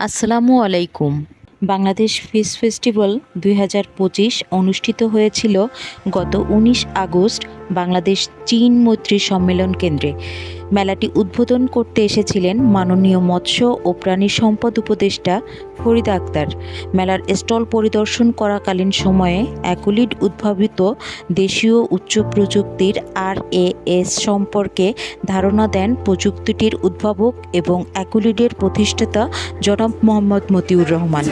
আসসালামু আলাইকুম। বাংলাদেশ ফিস ফেস্টিভ্যাল দুই হাজার পঁচিশ অনুষ্ঠিত হয়েছিল গত উনিশ আগস্ট বাংলাদেশ চীন মৈত্রী সম্মেলন কেন্দ্রে। মেলাটি উদ্বোধন করতে এসেছিলেন মাননীয় মৎস্য ও প্রাণী সম্পদ উপদেষ্টা ফরিদা আক্তার। মেলার স্টল পরিদর্শন করাকালীন সময়ে অ্যাকুলিড উদ্ভাবিত দেশীয় উচ্চ প্রযুক্তির আর এস সম্পর্কে ধারণা দেন প্রযুক্তিটির উদ্ভাবক এবং অ্যাকুলিডের প্রতিষ্ঠাতা জনাব মোহাম্মদ মতিউর রহমান।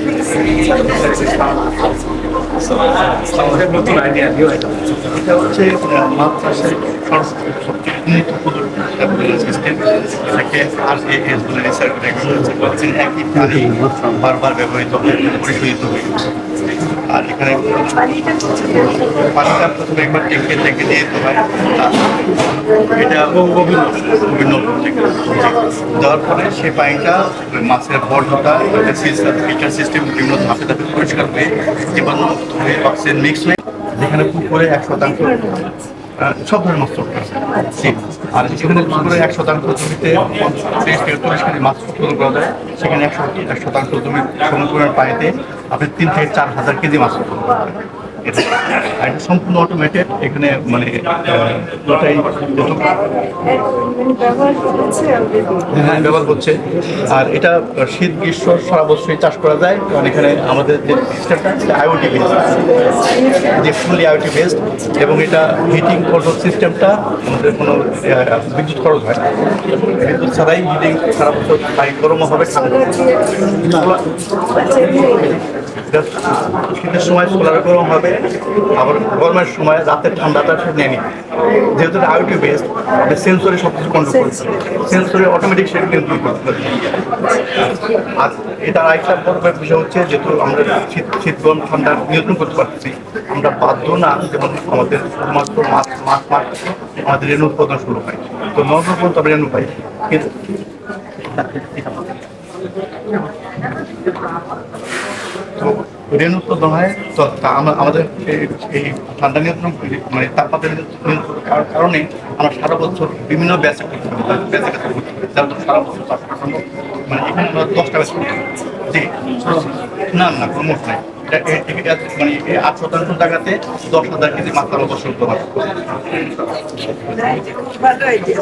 আমাদের নতুন আইডিয়া আইটেম এটা হচ্ছে সবচেয়ে উন্নত সিস্টেম এটাকে আর এ এস বলে রিসার্চ হচ্ছে একই বারবার ব্যবহৃত হয়ে পরিশোধিত হয়ে আর এখানে পানিটা প্রথমে একবার টেকে টেকে দিয়ে হয় এটা বিভিন্ন দেওয়ার পরে সেই পানিটা ওই মাছের বর্ণটা ফিল্টার সিস্টেম বিভিন্ন ধাপে ধাপে পরিষ্কার হয়ে জীবাণু অক্সিজেন মিক্স হয়ে যেখানে পুকুরে এক শতাংশ সব ধরনের মাছ চলতে আর যেখানে পুকুরে এক শতাংশ জমিতে ত্রিশ থেকে চল্লিশ কেজি মাছ উৎপাদন করা যায় সেখানে একশো এক শতাংশ জমি সমুদ্রের পায়েতে আপনি তিন থেকে চার হাজার কেজি মাছ উৎপাদন করা যায়। আর এটা সম্পূর্ণ অটোমেটেড এখানে মানে ব্যবহার হ্যাঁ ব্যবহার করছে আর এটা শীত, গ্রীষ্ম সারা বছরই চাষ করা যায়। কারণ এখানে আমাদের যে সিস্টেমটা সেটা আইওটি বেসড যে ফুললি আইওটি বেসড এবং এটা হিটিং কন্ট্রোল সিস্টেমটা আমাদের কোনো বিদ্যুৎ খরচ হয়। বিদ্যুৎ ছাড়াই হিটিং সারা বছর গরমও হবে। ঠান্ডা শীতের সময় সোলার গরম হবে, আবার গরমের সময় রাতের ঠান্ডাটা সে নিয়ে নিবে। যেহেতু এটা আইওটি বেসড সেন্সরে সব কিছু কন্ট্রোল করছে সেন্সরে অটোমেটিক সেটা নিয়ন্ত্রণ করতে। আর এটা আরেকটা বড় বিষয় হচ্ছে যেহেতু আমরা শীত শীত গরম ঠান্ডা নিয়ন্ত্রণ করতে পারতেছি, আমরা বাধ্য না যেমন আমাদের শুধুমাত্র মাছ মাছ মাছ আমাদের রেণু উৎপাদন শুরু হয়। তো নর্মাল পর্যন্ত আমরা রেণু পাই। কিন্তু তো রেণু তো তা আমরা- আমাদের এই- ঠান্ডা নিয়ন্ত্রণ মানে তাপমাত্রা কারণে আমরা সারা বছর বিভিন্ন ব্যাচে করতে ব্যাচে করতে পারি। যার সারা বছর মানে এখানে আমরা দশটা ব্যাচ করতে না না, কোনো মোট নাই। মানে এই আট শতাংশ জায়গাতে দশ হাজার কেজি মাত্রা ভালো আইডিয়া